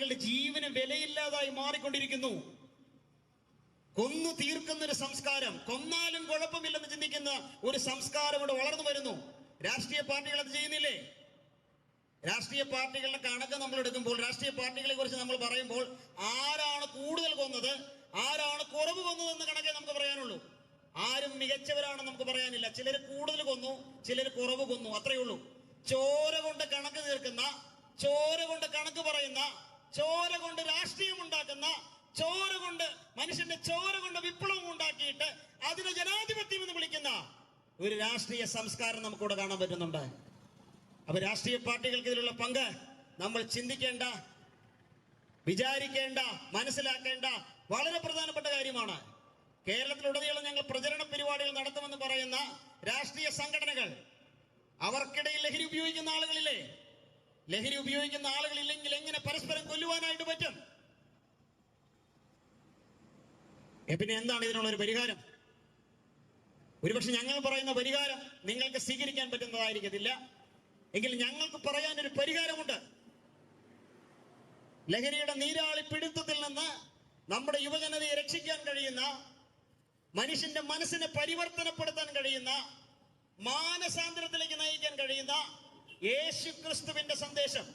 ആളുകളുടെ ജീവന് വിലയില്ലാതായി മാറിക്കൊണ്ടിരിക്കുന്നു. കൊന്നു തീർക്കുന്ന ഒരു സംസ്കാരം കൊന്നാലും കുഴപ്പമില്ലെന്ന് ചിന്തിക്കുന്ന ഒരു സംസ്കാരം ഇവിടെ വളർന്നു വരുന്നു. രാഷ്ട്രീയ പാർട്ടികൾ അത് ചെയ്യുന്നില്ലേ? രാഷ്ട്രീയ പാർട്ടികളുടെ കണക്ക് നമ്മൾ എടുക്കുമ്പോൾ രാഷ്ട്രീയ പാർട്ടികളെ കുറിച്ച് നമ്മൾ പറയുമ്പോൾ ആരാണ് കൂടുതൽ കൊന്നത് ആരാണ് കുറവ് കൊന്നതെന്ന് കണക്കേ നമുക്ക് പറയാനുള്ളൂ. ആരും മികച്ചവരാണെന്ന് നമുക്ക് പറയാനില്ല. ചിലർ കൂടുതൽ കൊന്നു ചിലർ കുറവ് കൊന്നു അത്രയേ ഉള്ളൂ. ചോര കൊണ്ട് കണക്ക് തീർക്കുന്ന ചോര കൊണ്ട് കണക്ക് പറയുന്ന ചോര കൊണ്ട് രാഷ്ട്രീയം ഉണ്ടാക്കുന്ന ചോര കൊണ്ട് മനുഷ്യന്റെ ചോര കൊണ്ട് വിപ്ലവം ഉണ്ടാക്കിയിട്ട് അതിനെ ജനാധിപത്യം എന്ന് വിളിക്കുന്ന ഒരു രാഷ്ട്രീയ സംസ്കാരം നമുക്കിവിടെ കാണാൻ പറ്റുന്നുണ്ട്. അപ്പൊ രാഷ്ട്രീയ പാർട്ടികൾക്ക് ഇതിലുള്ള പങ്ക് നമ്മൾ ചിന്തിക്കേണ്ട വിചാരിക്കേണ്ട മനസ്സിലാക്കേണ്ട വളരെ പ്രധാനപ്പെട്ട കാര്യമാണ്. കേരളത്തിലുടനീളം ഞങ്ങൾ പ്രചരണ പരിപാടികൾ നടത്തുമെന്ന് പറയുന്ന രാഷ്ട്രീയ സംഘടനകൾ അവർക്കിടയിൽ ലഹരി ഉപയോഗിക്കുന്ന ആളുകളില്ലേ? ലഹരി ഉപയോഗിക്കുന്ന ആളുകൾ ഇല്ലെങ്കിൽ എങ്ങനെ പരസ്പരം കൊല്ലുവാനായിട്ട് പറ്റും? പിന്നെ എന്താണ് ഇതിനുള്ള ഒരു പരിഹാരം? ഒരുപക്ഷെ ഞങ്ങൾ പറയുന്ന പരിഹാരം നിങ്ങൾക്ക് സ്വീകരിക്കാൻ പറ്റുന്നതായിരിക്കത്തില്ല. എങ്കിൽ ഞങ്ങൾക്ക് പറയാൻ ഒരു പരിഹാരമുണ്ട്. ലഹരിയുടെ നീരാളി പിടുത്തത്തിൽ നിന്ന് നമ്മുടെ യുവജനതയെ രക്ഷിക്കാൻ കഴിയുന്ന മനുഷ്യന്റെ മനസ്സിനെ പരിവർത്തനപ്പെടുത്താൻ കഴിയുന്ന മാനസാന്തരത്തിലേക്ക് നയിക്കാൻ കഴിയുന്ന യേശു ക്രിസ്തുവിന്റെ സന്ദേശം.